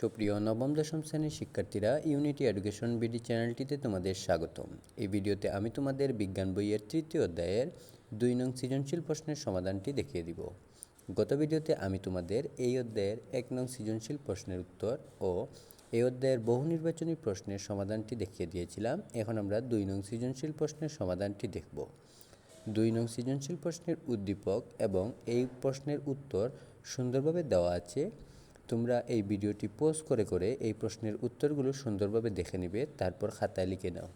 সুপ্রিয় নবম, দশম শ্রেণির শিক্ষার্থীরা ইউনিটি এডুকেশন বিডি চ্যানেলটিতে তোমাদের স্বাগতম। এই ভিডিওতে আমি তোমাদের বিজ্ঞান বইয়ের তৃতীয় অধ্যায়ের দুই নং সৃজনশীল প্রশ্নের সমাধানটি দেখিয়ে দিব। গত ভিডিওতে আমি তোমাদের এই অধ্যায়ের এক নং সৃজনশীল প্রশ্নের উত্তর ও এই অধ্যায়ের বহু নির্বাচনী প্রশ্নের সমাধানটি দেখিয়ে দিয়েছিলাম। এখন আমরা দুই নং সৃজনশীল প্রশ্নের সমাধানটি দেখব। দুই নং সৃজনশীল প্রশ্নের উদ্দীপক এবং এই প্রশ্নের উত্তর সুন্দরভাবে দেওয়া আছে। তোমরা এই ভিডিওটি পোস্ট করে করে এই প্রশ্নের উত্তরগুলো সুন্দরভাবে দেখে নিবে, তারপর খাতায় লিখে নাও।